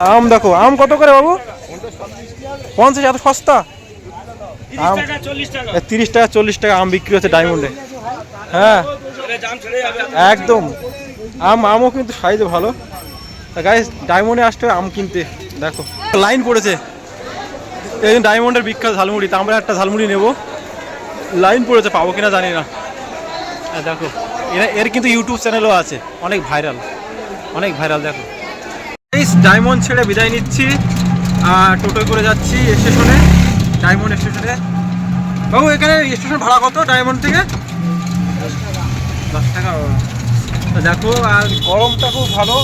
আম দেখো আম কত করে বাবু? পঞ্চাশ এত সস্তা? আম তিরিশ টাকা চল্লিশ টাকা। আম বিক্রি হচ্ছে ডায়মন্ডে হ্যাঁ। একদম। আম আমও কিন্তু সাইজে ভালো। গাইস ডায়মন্ডে আসতে আম কিনতে। দেখো। লাইন পড়েছে। এই ডায়মন্ডের বিখ্যাত ঝালমুড়ি তা আমরা একটা ঝালমুড়ি নেব। লাইন পড়েছে পাবো কিনা জানি না। দেখো এরা- এর কিন্তু ইউটিউব চ্যানেলও আছে। অনেক ভাইরাল অনেক ভাইরাল দেখো। এই ডায়মন্ড ছেড়ে বিদায় নিচ্ছি। আর টোটোয় করে যাচ্ছি স্টেশনে ডায়মন্ড স্টেশনে। বাবু, এখানে স্টেশন ভাড়া কত ডায়মন্ড থেকে? দশ টাকা দেখো, আর গরমটা খুব ভালো।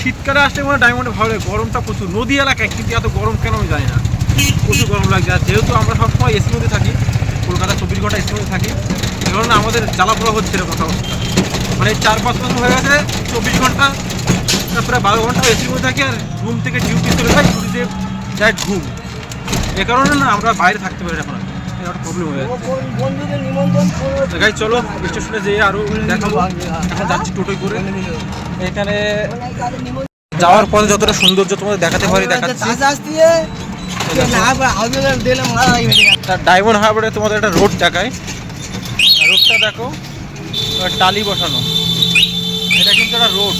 শীতকালে আসলে মনে ডায়মন্ডে ভালো লাগে, গরমটা প্রচুর। নদী এলাকায় কিন্তু এত গরম কেন আমি জানি না। প্রচুর গরম লাগছে। আর যেহেতু আমরা সবসময় এসির মধ্যে থাকি কলকাতা চব্বিশ ঘণ্টা এসির মধ্যে থাকি কারণে আমাদের জ্বালাপোড়া হচ্ছে এরকম অবস্থা। মানে চার পাঁচ বছর হয়ে গেছে, চব্বিশ ঘণ্টা তারপরে বারো ঘণ্টা এসির মধ্যে থাকি আর ঘুম থেকে ডিউটি চলে যাই ডিউটিতে যাই ঘুম। এ কারণে না আমরা বাইরে থাকতে পারি এখন প্রবলেম হয়ে যাচ্ছে। গাই চলো স্টেশনে যেয়ে আরও দেখাবো। এখন যাচ্ছি টোটোয় করে। এখানে যাওয়ার পথে যতটা সৌন্দর্য তোমাদের দেখাতে পারি, দেখাচ্ছি। ডায়মন্ড হারবারে তোমাদের একটা রোড দেখায় রোডটা দেখো টালি বসানো। এটা কিন্তু একটা রোড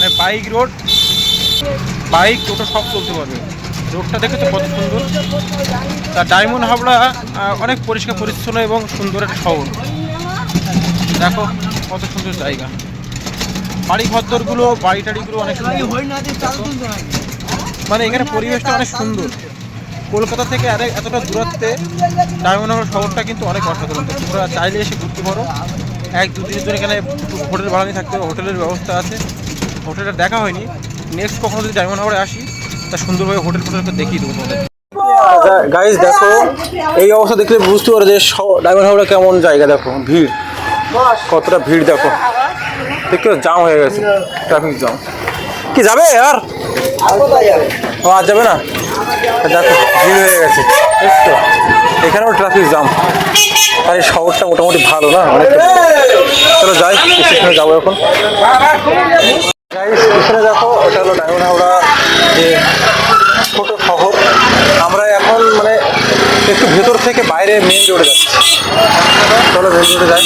মানে বাইক রোড বাইক টোটো সব চলতে পারবে। রোডটা দেখেছ কত সুন্দর? তা ডায়মন্ড হাবড়া অনেক পরিষ্কার, পরিচ্ছন্ন এবং সুন্দর একটা শহর। দেখো কত সুন্দর জায়গা। বাড়ি ঘরদরগুলো বাড়ি টাড়িগুলো অনেক। মানে এখানে পরিবেশটা অনেক সুন্দর। কলকাতা থেকে আরে এতটা দূরত্বে ডায়মন্ড হারবার শহরটা কিন্তু অনেক অসাধারণ। তোমরা চাইলে এসে ঘুরতে পারো। এক দু দিনের জন্য এখানে হোটেল ভাড়া নিয়ে থাকতে হবে, হোটেলের ব্যবস্থা আছে। হোটেলটা দেখা হয়নি। নেক্সট কখনো যদি ডায়মন্ড হারবারে আসি, তা সুন্দরভাবে হোটেল ফোটেলকে দেখিয়ে দেবো তোমাদের। গাইজ দেখো, এই অবস্থা দেখলে বুঝতে পারো যে ডায়মন্ড হারবার কেমন জায়গা, দেখো, ভিড়। কতটা ভিড়, দেখো। দেখতে জাম হয়ে গেছে ট্রাফিক জাম কি, যাবে আর? ও, আর যাবে না? দেখো, ভিড় হয়ে গেছে। এখানেও ট্রাফিক জাম আর এই শহরটা মোটামুটি ভালো না? অনেকটা চলো যাই স্টেশনে যাব এখন। যাই স্টেশনে দেখো ওটা হলো ডায়মন্ড হাওড়া যে ছোট শহর। আমরা এখন মানে একটু ভেতর থেকে বাইরে মেন রোডে যাচ্ছি। চলো মেন রোডে যাই।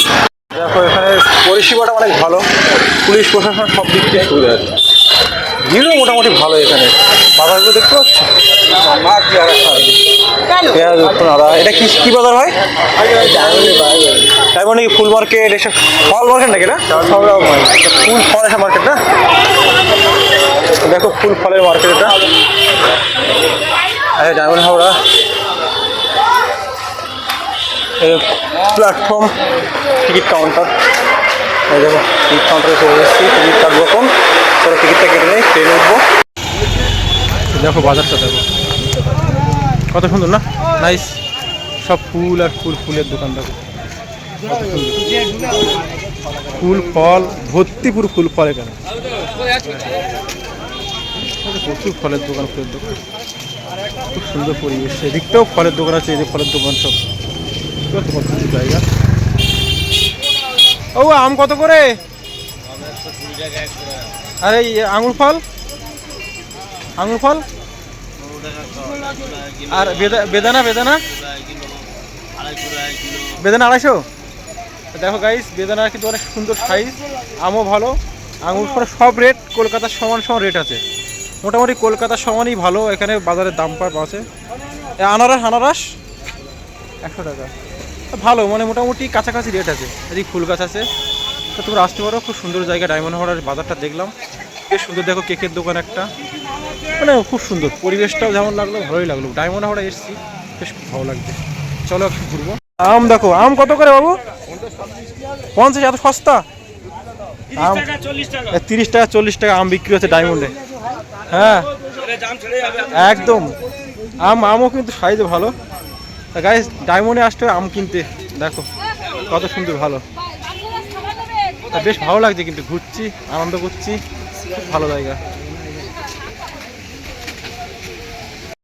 দেখো, এখানে পরিষেবাটা অনেক ভালো। পুলিশ, প্রশাসন সব দিক থেকে সুবিধা আছে। ভিড়ও মোটামুটি ভালো এখানে। বাজারগুলো দেখতে পাচ্ছ? পেঁয়াজ রসুন আদা। এটা কি কি বাজার হয়? তাই মানে কি ফুল মার্কেট? এসব ফল মার্কেট নাকি না? সব রকম ফুল ফল এসব মার্কেট না? দেখো ফুল ফলের মার্কেট এটা। এই diamond Howrah. Platform ticket counter দেখো টিকিট টিকিট দেখো বাজারটা দেখো। কত সুন্দর না? নাইস সব ফুল আর ফুল, ফুলের দোকান দেখো। ফুল, ফল ভর্তি পুরো ফুল, ফল এখানে। প্রচুর ফলের দোকান, ফুলের দোকান। খুব সুন্দর পরিবেশ। এদিকটাও ফলের দোকান আছে যে ফলের দোকান সব। কত কত জায়গা। ও, আম কত করে? আর এই আঙুর ফল? আঙুর ফল? আর বেদা- বেদানা বেদানা? বেদানা আড়াইশো? দেখো গাইস বেদানা কিন্তু অনেক সুন্দর সাইজ আমও ভালো। আঙুর ফল সব রেট কলকাতার সমান সমান রেট আছে। মোটামুটি কলকাতার সমানই ভালো, এখানে বাজারের দাম পার আছে। আনারস আনারস? একশো টাকা। ভালো মানে মোটামুটি কাছাকাছি রেট আছে। এদিকে ফুল গাছ আছে। তো তোমরা আসতে পারো খুব সুন্দর জায়গা ডায়মন্ড হাওড়ার বাজারটা দেখলাম। বেশ সুন্দর দেখো কেকের দোকান একটা। মানে খুব সুন্দর পরিবেশটাও যেমন লাগল ভালোই লাগল। ডায়মন্ড হাওড়া এসেছি বেশ ভালো লাগছে। চলো একটু ঘুরবো। আম দেখো আম কত করে বাবু? পঞ্চাশ এত সস্তা? আম তিরিশ টাকা চল্লিশ টাকা। আম বিক্রি হচ্ছে ডায়মন্ডে হ্যাঁ। একদম। আম আমও কিন্তু সাইজে ভালো। তা গাইস ডায়মন্ডে আসতে আম কিনতে। দেখো, কত সুন্দর, ভালো। তা বেশ ভালো লাগছে কিন্তু, ঘুরছি, আনন্দ করছি। ভালো জায়গা।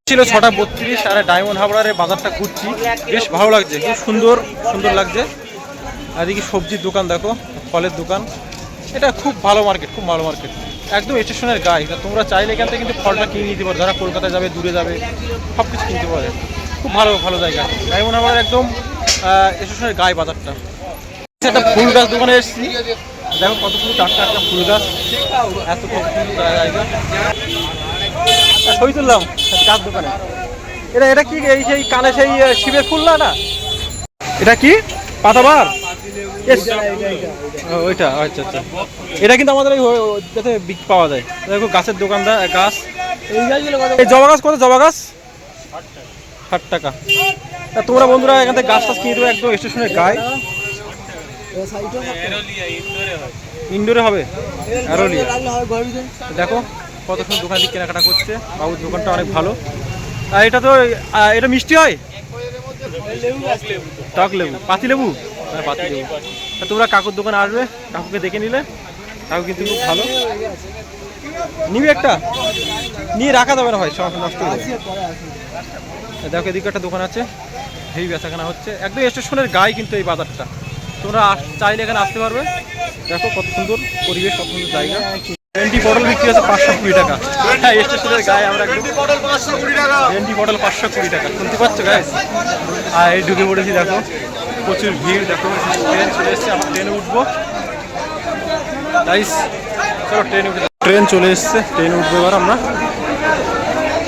ছিল ছটা বত্রিশ, আর ডায়মন্ড হাবড়ার বাজারটা ঘুরছি। বেশ ভালো লাগছে, খুব সুন্দর সুন্দর লাগছে। আর এদিকে সবজির দোকান, দেখো, ফলের দোকান। এটা খুব ভালো মার্কেট খুব ভালো মার্কেট একদম স্টেশনের গায়ে তোমরা চাইলে এখান থেকে কিন্তু ফলটা কিনে নিতে পারো। যারা কলকাতায় যাবে, দূরে যাবে সব কিছু কিনতে পারে। খুব ভালো ভালো জায়গা। ডায়মন্ড হারবার একদম স্টেশনের গায়ে বাজারটা একটা ফুল গাছ দোকানে এসেছি। দেখো কত সুন্দর টাটকা টাটকা ফুল গাছ। এত কত জায়গা ছবি তুললাম গাছ দোকানে। এটা এটা কি, এই সেই কানে সেই শিবের ফুল না না? এটা কি? পাতাবার? ওইটা আচ্ছা আচ্ছা। এটা কিন্তু আমাদের এই ও- ও- যাতে বিক পাওয়া যায়। দেখো গাছের দোকানদার গাছ। এই জবা গাছ, কত জবা গাছ? ষাট টাকা। তোমরা বন্ধুরা এখান থেকে গাছ টাছ কিনে দেবে একদম স্টেশনের গায়ে। ইনডোরে হবে? দেখো কত সুন্দর দোকান দিয়ে কেনাকাটা করছে। বাবুর দোকানটা অনেক ভালো। আর এটা তো এটা মিষ্টি হয়? টক লেবু। পাতি লেবু? হ্যাঁ পাতি লেবু। তোমরা কাকুর দোকানে আসবে, কাকুকে দেখে নিলে। কাকু কিন্তু খুব ভালো। নিবি একটা? নিয়ে রাখা যাবে না ভাই সব নষ্ট হয়ে যাবে। দেখো এদিকে একটা দোকান আছে হেভি বেচাকেনা হচ্ছে। একদম স্টেশনের গায়ে কিন্তু এই বাজারটা। তোমরা চাইলে এখানে আসতে পারবে। দেখো কত সুন্দর পরিবেশ কত সুন্দর জায়গা। ভেন্ডি পটল বিক্রি হচ্ছে পাঁচশো কুড়ি টাকা। হ্যাঁ স্টেশনের গায়ে আমরা ভেন্ডি পটল পাঁচশো কুড়ি টাকা। শুনতে পাচ্ছ গায়ে আর এই ঢুকে পড়েছি দেখো। প্রচুর ভিড় দেখো। ট্রেন চলে এসছে আমরা ট্রেনে উঠবো। গাইস চলো ট্রেন উঠে ট্রেন চলে এসছে, ট্রেন উঠবে এবার আমরা।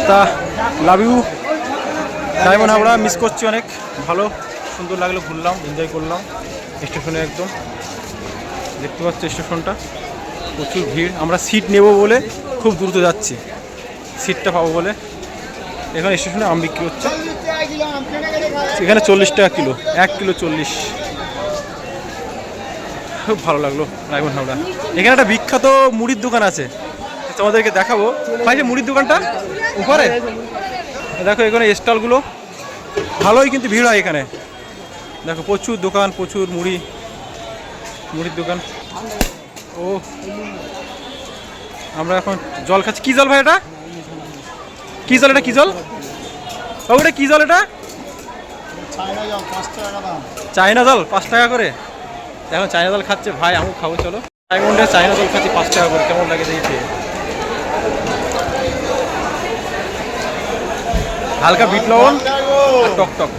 তা love you diamond Habra miss করছি অনেক। ভালো, সুন্দর লাগল, ঘুরলাম এনজয় করলাম। স্টেশনে একদম। দেখতে পাচ্ছ স্টেশনটা প্রচুর ভিড়। আমরা সিট নেব বলে খুব দ্রুত যাচ্ছি। সিটটা পাবো বলে। এখানে স্টেশনে আম বিক্রি হচ্ছে। এখানে চল্লিশ টাকা কিলো। এক কিলো চল্লিশ। খুব ভালো লাগল ডায়মন্ড হাবড়া এখানে একটা বিখ্যাত মুড়ির দোকান আছে তোমাদেরকে দেখাবো। ভাই যে মুড়ির দোকানটা উপরে? দেখো এখানে স্টলগুলো। ভালোই কিন্তু ভিড় হয় এখানে। দেখো প্রচুর দোকান প্রচুর মুড়ি মুড়ির দোকান। ও আমরা এখন জল খাচ্ছি। কি জল ভাই এটা? কি জল এটা? কি জল? ওটা কি জল এটা? চায়না জল পাঁচ টাকা করে? এখন চায়না জল খাচ্ছে, ভাই আমি খাব, চলো। ডায়মন্ডে চায়না জল খাচ্ছি, পাঁচ টাকা করে, কেমন লাগে দেখি। হালকা বিট লবণ টক টক।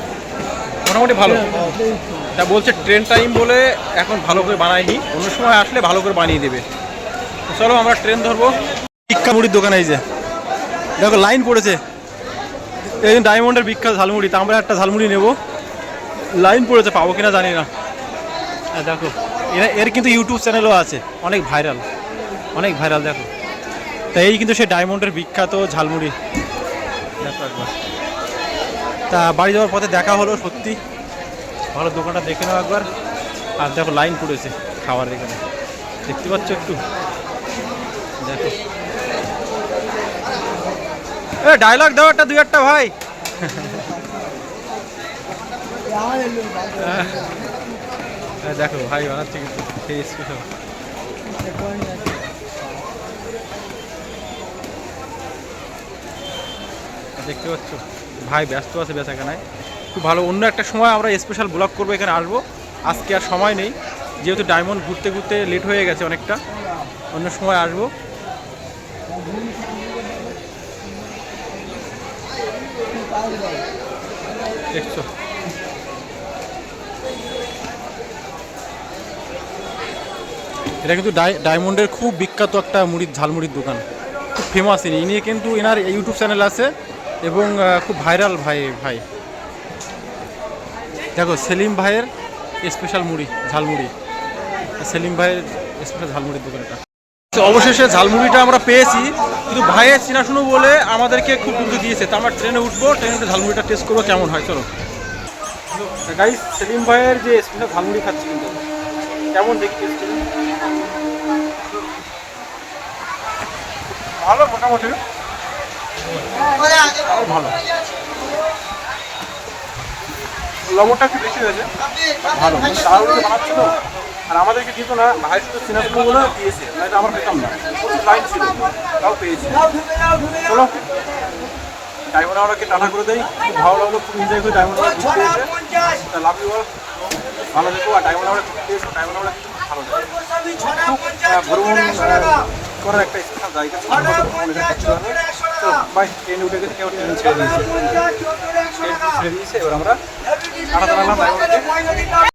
মোটামুটি ভালো। তা বলছে, ট্রেন টাইম বলে এখন ভালো করে বানায়নি। অন্য সময় আসলে ভালো করে বানিয়ে দেবে। চলো, আমরা ট্রেন ধরবো। টিক্কা মুড়ির দোকানে এই যে। দেখো, লাইন পড়েছে। এই ডায়মন্ডের বিখ্যাত ঝালমুড়ি, তা আমরা একটা ঝালমুড়ি নেব। লাইন পড়েছে, পাবো কিনা জানি না। দেখো এরা এর কিন্তু ইউটিউব চ্যানেলও আছে। অনেক ভাইরাল অনেক ভাইরাল দেখো। তা এই কিন্তু সেই ডায়মন্ডের বিখ্যাত ঝালমুড়ি। দেখো একবার। তা বাড়ি যাওয়ার পথে দেখা হলো সত্যি। ভালো দোকানটা দেখে নাও একবার। আর দেখো লাইন পড়েছে খাবার এখানে। দেখতে পাচ্ছ একটু? দেখো। এ ডায়লগ দাও একটা দুই একটা ভাই। দেখো, ভাই বানাচ্ছে কিন্তু, সেই স্পেশাল দেখতে পাচ্ছ? ভাই ব্যস্ত আছে বেচাকেনায়। খুব ভালো, অন্য একটা সময় আমরা স্পেশাল ব্লগ করব, এখানে আসব। আজকে আর সময় নেই, যেহেতু ডায়মন্ড ঘুরতে ঘুরতে লেট হয়ে গেছে অনেকটা। অন্য সময় আসব। দেখছ? এটা কিন্তু ডায়মন্ডের খুব বিখ্যাত একটা মুড়ির ঝালমুড়ির দোকান। খুব ফেমাস ইনি। ইনি কিন্তু এনার ইউটিউব চ্যানেল আছে এবং খুব ভাইরাল ভাই ভাই। দেখো, সেলিম ভাইয়ের স্পেশাল মুড়ি, ঝালমুড়ি। সেলিম ভাইয়ের স্পেশাল ঝালমুড়ির দোকানটা অবশেষে ঝালমুড়িটা আমরা পেয়েছি, কিন্তু ভাইয়ের চেনাশুনো বলে আমাদেরকে খুব দ্রুত দিয়েছে। তো আমরা ট্রেনে উঠবো, ট্রেনে উঠে ঝালমুড়িটা টেস্ট করব, কেমন হয়, চলো। গাইস সেলিম ভাইয়ের যে স্পেশাল ঝালমুড়ি খাচ্ছি কিন্তু, কেমন দেখি টেস্ট করে ভালো, মোটামুটি। ভালো। লবণটা একটু বেশি হয়েছে। ভালো মানে তাড়াহুড়ো করে বানাচ্ছে তো। আর আমাদেরকে দিত না ভাই শুধু সিনাজগুলো বলে দিয়েছে নয়তো আমার পেতাম না। প্রচুর লাইন ছিল, তাও পেয়েছি। চলো ডায়মন্ড হাওড়াকে টাটা করে দেই। খুব ভালো লাগল, খুব এনজয় করে ডায়মন্ড হাওড়া এসে তা লাভ ইউ ভালো দেখো আর ডায়মন্ড হাওড়া ঘুরতে এসো ডায়মন্ড খুব ভালো লাগে। খুব ভ্রমণ করার একটা স্থান জায়গা তো ভাই ট্রেন উঠে গেছে কেউ ট্রেন ছেড়ে দিয়েছে। ছেড়ে দিয়েছে এবার আমরা আলাদা আলাদা